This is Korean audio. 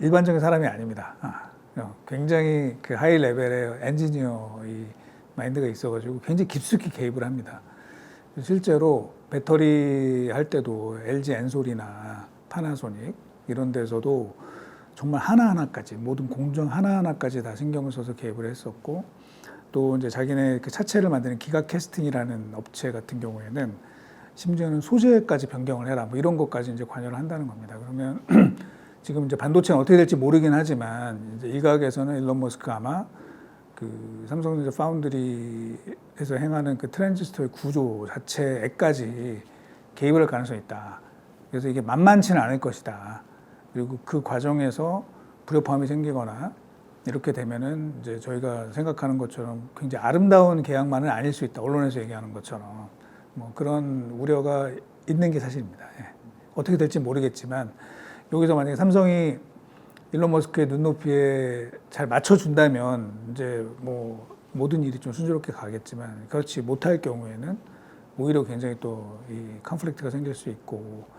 일반적인 사람이 아닙니다. 아, 어, 굉장히 그 하이 레벨의 엔지니어 이 마인드가 있어가지고 굉장히 깊숙이 개입을 합니다. 실제로 배터리 할 때도 LG 엔솔이나 파나소닉 이런 데서도 정말 하나하나까지 모든 공정 하나하나까지 다 신경을 써서 개입을 했었고 또 이제 자기네 그 차체를 만드는 기가 캐스팅이라는 업체 같은 경우에는 심지어는 소재까지 변경을 해라 뭐 이런 것까지 이제 관여를 한다는 겁니다. 그러면 지금 이제 반도체는 어떻게 될지 모르긴 하지만 이제 일각에서는 일론 머스크 아마 그 삼성전자 파운드리에서 행하는 그 트랜지스터의 구조 자체에까지 개입을 할 가능성이 있다. 그래서 이게 만만치는 않을 것이다. 그리고 그 과정에서 불협화음이 생기거나 이렇게 되면은 이제 저희가 생각하는 것처럼 굉장히 아름다운 계약만은 아닐 수 있다. 언론에서 얘기하는 것처럼 뭐 그런 우려가 있는 게 사실입니다. 예. 어떻게 될지 모르겠지만 여기서 만약에 삼성이 일론 머스크의 눈높이에 잘 맞춰준다면 이제 뭐 모든 일이 좀 순조롭게 가겠지만 그렇지 못할 경우에는 오히려 굉장히 또 이 컨플릭트가 생길 수 있고